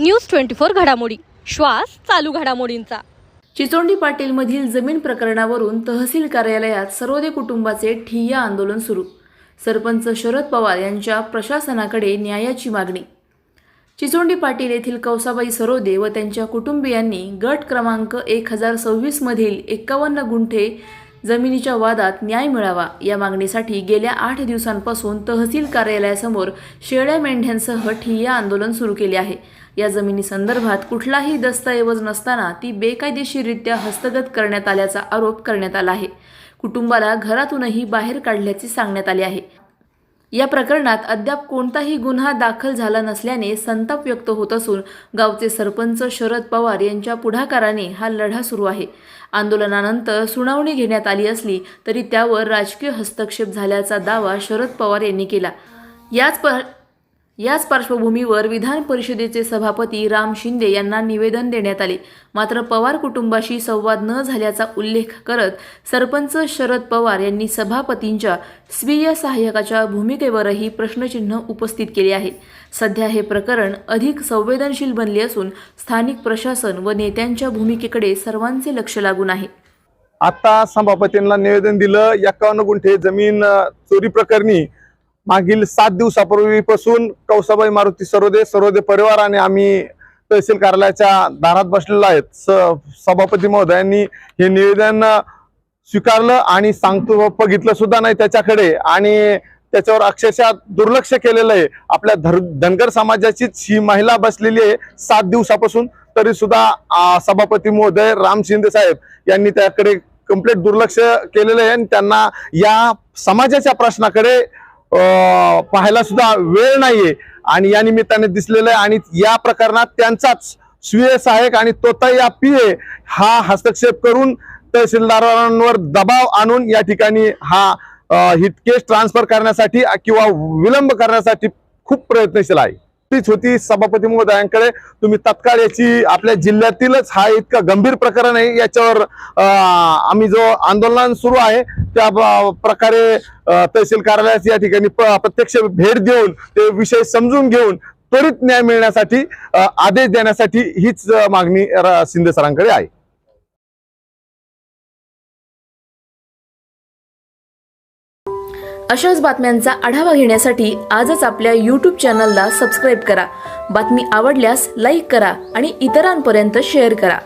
News twenty four घडामोडी. श्वास चालू घडामोडींचा. चिचोंडी पाटीलमधील जमीन प्रकरणावरून तहसील कार्यालयात सर्वोदय कुटुंबाचे ठिय्या आंदोलन सुरू. सरपंच शरद पवार यांच्या प्रशासनाकडे न्यायाची मागणी. चिचोंडी पाटील येथील कौसाबाई सरोदे व त्यांच्या कुटुंबियांनी गट क्रमांक एक हजार सव्वीसमधील एक्कावन्न गुंठे जमिनीच्या वादात न्याय मिळावा या मागणीसाठी गेल्या आठ दिवसांपासून तहसील कार्यालयासमोर शेळ्या मेंढ्यांसह ठिय्या आंदोलन सुरू केले आहे. या जमिनीसंदर्भात कुठलाही दस्तऐवज नसताना ती बेकायदेशीररित्या हस्तगत करण्यात आल्याचा आरोप करण्यात आला आहे. कुटुंबाला घरातूनही बाहेर काढल्याचे सांगण्यात आले आहे. या प्रकरणात अद्याप कोणताही गुन्हा दाखल झाला नसल्याने संताप व्यक्त होत असून गावचे सरपंच शरद पवार यांच्या पुढाकाराने हा लढा सुरू आहे. आंदोलनानंतर सुनावणी घेण्यात आली असली तरी त्यावर राजकीय हस्तक्षेप झाल्याचा दावा शरद पवार यांनी केला. याच पर याच पार्श्वभूमीवर विधान परिषदेचे सभापती राम शिंदे यांना निवेदन देण्यात आले. मात्र पवार कुटुंबाशी संवाद न झाल्याचा उल्लेख करत सरपंच शरद पवार यांनी सभापतींच्या स्वीय सहाय्यकाच्या भूमिकेवरही प्रश्नचिन्ह उपस्थित केले आहे. सध्या हे प्रकरण अधिक संवेदनशील बनले असून स्थानिक प्रशासन व नेत्यांच्या भूमिकेकडे सर्वांचे लक्ष लागून आहे. आता सभापतींना निवेदन दिलं. एक्कावन्न गुंठे जमीन चोरी प्रकरणी मागील सात दिवसापूर्वीपासून कौसाबाई मारुती सरोदे सरोदे परिवार आणि आम्ही तहसील कार्यालयाच्या दारात बसलेलो आहेत. स सभापती महोदयांनी हे निवेदन स्वीकारलं आणि सांगतो बघितलं सुद्धा नाही त्याच्याकडे आणि त्याच्यावर अक्षरशः दुर्लक्ष केलेलं आहे. आपल्या धर धनगर समाजाचीच ही महिला बसलेली आहे सात दिवसापासून. तरी सुद्धा सभापती महोदय राम शिंदे साहेब यांनी त्याकडे कंप्लीट दुर्लक्ष केलेलं आहे आणि त्यांना या समाजाच्या प्रश्नाकडे पाहायला सुद्धा वेळ नाहीये. आणि या निमित्ताने दिसलेलं आहे आणि या प्रकरणात त्यांचाच स्वीय सहाय्यक आणि तोता या पीए हा हस्तक्षेप करून तहसीलदारांवर दबाव आणून या ठिकाणी हा हितकेश ट्रान्सफर करण्यासाठी किंवा विलंब करण्यासाठी खूप प्रयत्नशील आहे. तीच होती सभापती महोदयांकडे. तुम्ही तत्काळ याची आपल्या जिल्ह्यातीलच हा इतका गंभीर प्रकरण आहे. याच्यावर आम्ही जो आंदोलन सुरू आहे त्या प्रकारे तहसील कार्यालयात या ठिकाणी प्रत्यक्ष भेट देऊन ते विषय समजून घेऊन त्वरित न्याय मिळण्यासाठी आदेश देण्यासाठी हीच मागणी शिंदे सरांकडे आहे. अशाच बातम्यांचा आढावा घेण्यासाठी आजच आपल्या यूट्यूब चॅनलला सबस्क्राईब करा. बातमी आवडल्यास लाईक करा आणि इतरांपर्यंत शेअर करा.